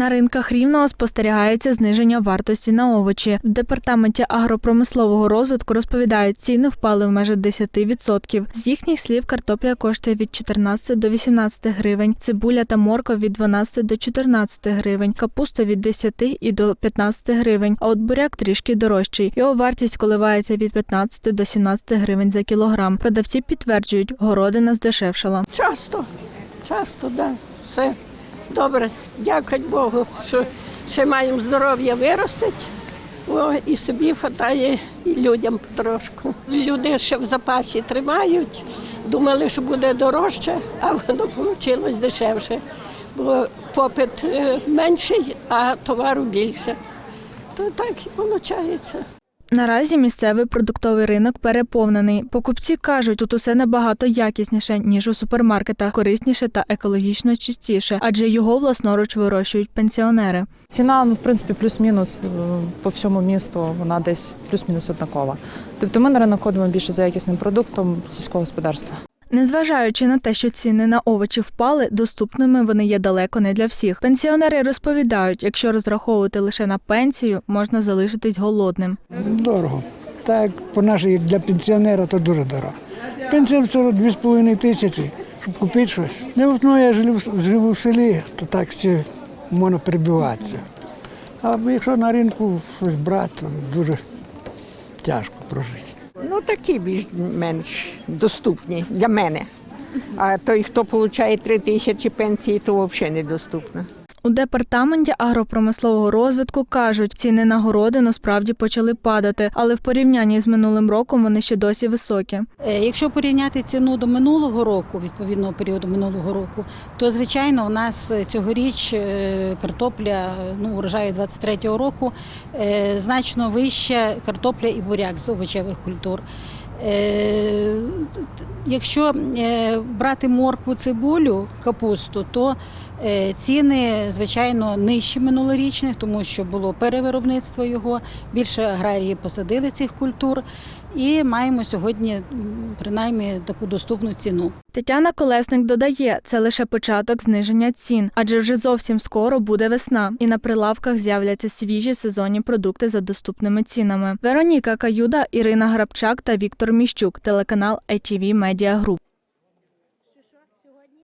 На ринках рівного спостерігається зниження вартості на овочі. В департаменті агропромислового розвитку розповідають, ціни впали в майже 10%. З їхніх слів картопля коштує від 14 до 18 гривень, цибуля та морква від 12 до 14 гривень, капуста від 10 і до 15 гривень, а от буряк трішки дорожчий. Його вартість коливається від 15 до 17 гривень за кілограм. Продавці підтверджують, городина здешевшала. Часто, часто. Да. Все добре. Дякую Богу, що ще маємо здоров'я виростити. О, і собі хватає, і людям потрошку. Люди ще в запасі тримають, думали, що буде дорожче, а воно вийшло дешевше. Бо попит е, менший, а товару більше. То так і виходить. Наразі місцевий продуктовий ринок переповнений. Покупці кажуть, тут усе набагато якісніше ніж у супермаркетах, корисніше та екологічно чистіше, адже його власноруч вирощують пенсіонери. Ціна, ну, в принципі, плюс-мінус е, по всьому місту, вона десь плюс-мінус однакова. Тобто ми на ринок ходимо більше за якісним продуктом сільського господарства. Незважаючи на те, що ціни на овочі впали, доступними вони є далеко не для всіх. Пенсіонери розповідають, якщо розраховувати лише на пенсію, можна залишитись голодним. Дорого. Так, по нашій, для пенсіонера, то дуже дорого. Пенсія все 2,5 тисячі, щоб купити щось. Не одно я живу, живу в селі, то так ще можна перебиватися. А якщо на ринку щось брати, то дуже тяжко прожити. Ну, такі більш-менш доступні для мене. А той, хто отримує три тисячі пенсії, то взагалі недоступно. У департаменті агропромислового розвитку кажуть, ціни на городину справді почали падати, але в порівнянні з минулим роком вони ще досі високі. Е, Якщо порівняти ціну до минулого року, відповідного періоду минулого року, то звичайно у нас е, цьогоріч е, картопля ну, урожаю 23-го року значно вища картопля і буряк з овочевих культур. Е, Якщо е, брати моркву, цибулю, капусту, то е, ціни, звичайно, нижчі минулорічних, тому що було перевиробництво його, більше аграрії посадили цих культур, і маємо сьогодні принаймні таку доступну ціну. Тетяна Колесник додає, це лише початок зниження цін, адже вже зовсім скоро буде весна, і на прилавках з'являться свіжі сезонні продукти за доступними цінами. Вероніка Каюда, Ірина Грабчак та Віктор Міщук, телеканал ITV Media Group.